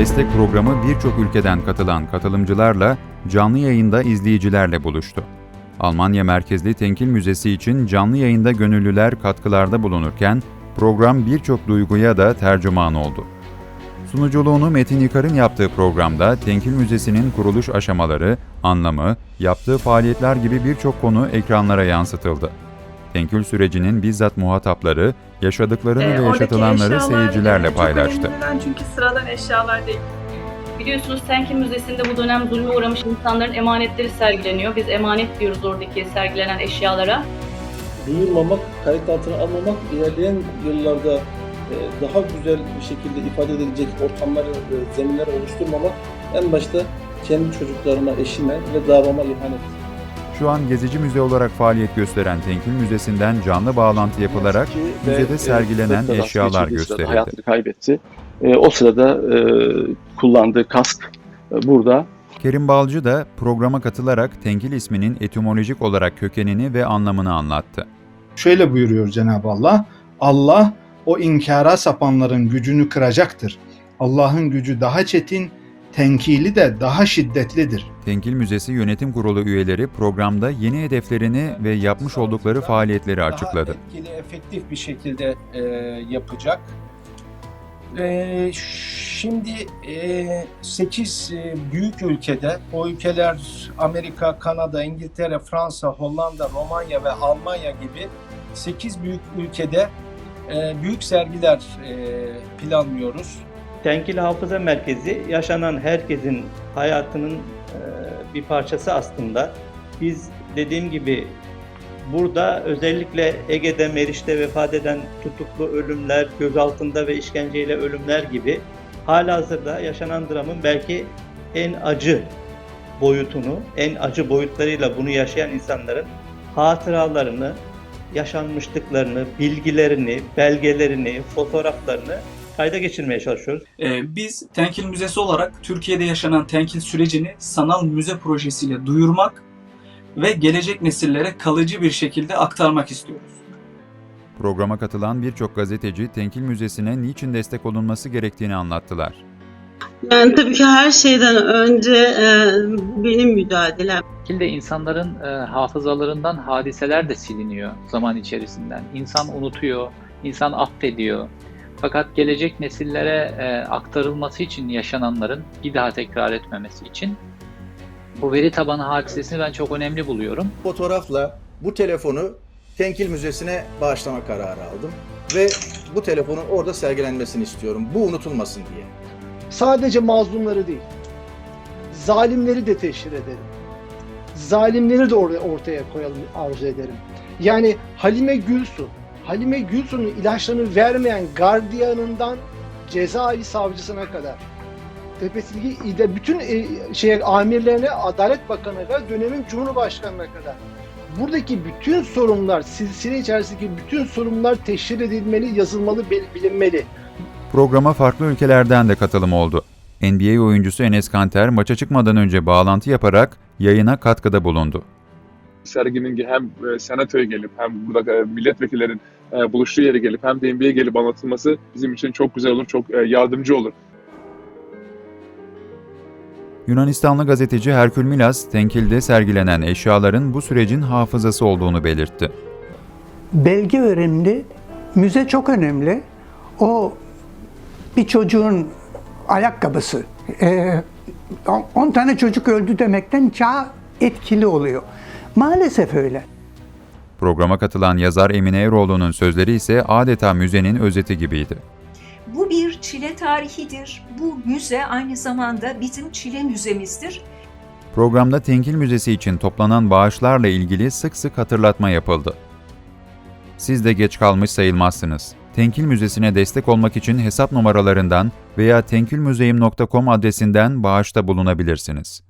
Destek programı birçok ülkeden katılan katılımcılarla canlı yayında izleyicilerle buluştu. Almanya merkezli Tenkil Müzesi için canlı yayında gönüllüler katkılarda bulunurken program birçok duyguya da tercüman oldu. Sunuculuğunu Metin Yıkar'ın yaptığı programda Tenkil Müzesi'nin kuruluş aşamaları, anlamı, yaptığı faaliyetler gibi birçok konu ekranlara yansıtıldı. Tenkül sürecinin bizzat muhatapları, yaşadıklarını Ee, ve yaşatılanları seyircilerle paylaştı. Olan çünkü sıradan eşyalar değil. Biliyorsunuz Tenkil Müzesi'nde bu dönem zulme uğramış insanların emanetleri sergileniyor. Biz emanet diyoruz oradaki sergilenen eşyalara. duyurmamak, kayıt altına almamak, ilerleyen yıllarda e, daha güzel bir şekilde ifade edilecek ortamları, e, zeminler oluşturmamak en başta kendi çocuklarıma, eşime ve davama ihanet. Şu an gezici müze olarak faaliyet gösteren Tenkül Müzesi'nden canlı bağlantı yapılarak müzede e, sergilenen eşyalar gösterildi. Hayatını kaybetti. E, o sırada e, kullandığı kask e, burada. Kerim Balcı da programa katılarak Tenkil isminin etimolojik olarak kökenini ve anlamını anlattı. Şöyle buyuruyor Cenab-ı Allah. Allah o inkara sapanların gücünü kıracaktır. Allah'ın gücü daha çetin, tenkili de daha şiddetlidir. Tenkil Müzesi Yönetim Kurulu üyeleri programda yeni hedeflerini ve yapmış oldukları faaliyetleri açıkladı. Daha etkili, efektif bir şekilde e, yapacak. E, şimdi e, 8 büyük ülkede, o ülkeler Amerika, Kanada, İngiltere, Fransa, Hollanda, Romanya ve Almanya gibi 8 büyük ülkede e, büyük sergiler e, planlıyoruz. Tenkil Hafıza Merkezi yaşanan herkesin hayatının e, bir parçası aslında. Biz dediğim gibi burada özellikle Ege'de, Meriç'te vefat eden tutuklu ölümler, gözaltında ve işkenceyle ölümler gibi halihazırda yaşanan dramın belki en acı boyutunu, en acı boyutlarıyla bunu yaşayan insanların hatıralarını, yaşanmışlıklarını, bilgilerini, belgelerini, fotoğraflarını kayda geçirmeye çalışıyoruz. Ee, Biz Tenkil Müzesi olarak Türkiye'de yaşanan tenkil sürecini sanal müze projesiyle duyurmak ve gelecek nesillere kalıcı bir şekilde aktarmak istiyoruz. Programa katılan birçok gazeteci Tenkil Müzesi'ne niçin destek olunması gerektiğini anlattılar. Yani tabii ki her şeyden önce e, benim mücadelem. şekilde insanların e, hafızalarından hadiseler de siliniyor zaman içerisinden. İnsan unutuyor, insan affediyor. Fakat gelecek nesillere e, aktarılması için yaşananların bir daha tekrar etmemesi için bu veri tabanı hadisesini ben çok önemli buluyorum. fotoğrafla bu telefonu Tenkil Müzesi'ne bağışlama kararı aldım. Ve bu telefonun orada sergilenmesini istiyorum. Bu unutulmasın diye. Sadece mazlumları değil, zalimleri de teşhir edelim. Zalimleri de oraya ortaya koyalım arzu ederim. Yani Halime Gülsu, Halime Gülsu'nun ilaçlarını vermeyen gardiyanından cezaevi savcısına kadar tepesindeki ide- bütün e, şey amirlerine, Adalet Bakanı'na kadar, dönemin Cumhurbaşkanı'na kadar. Buradaki bütün sorunlar, silsile içerisindeki bütün sorunlar teşhir edilmeli, yazılmalı, bil- bilinmeli. Programa farklı ülkelerden de katılım oldu. NBA oyuncusu Enes Kanter maça çıkmadan önce bağlantı yaparak yayına katkıda bulundu. serginin hem e, senatoya gelip hem burada e, milletvekillerin buluştuğu yere gelip hem de NBA'ye gelip anlatılması bizim için çok güzel olur, çok yardımcı olur. Yunanistanlı gazeteci Herkül Milas, Tenkil'de sergilenen eşyaların bu sürecin hafızası olduğunu belirtti. Belge önemli, müze çok önemli. O bir çocuğun ayakkabısı. 10 tane çocuk öldü demekten daha etkili oluyor. Maalesef öyle. Programa katılan yazar Emine Eroğlu'nun sözleri ise adeta müzenin özeti gibiydi. Bu bir çile tarihidir. Bu müze aynı zamanda bizim çile müzemizdir. Programda Tenkil Müzesi için toplanan bağışlarla ilgili sık sık hatırlatma yapıldı. Siz de geç kalmış sayılmazsınız. Tenkil Müzesi'ne destek olmak için hesap numaralarından veya tenkilmüzeyim.com adresinden bağışta bulunabilirsiniz.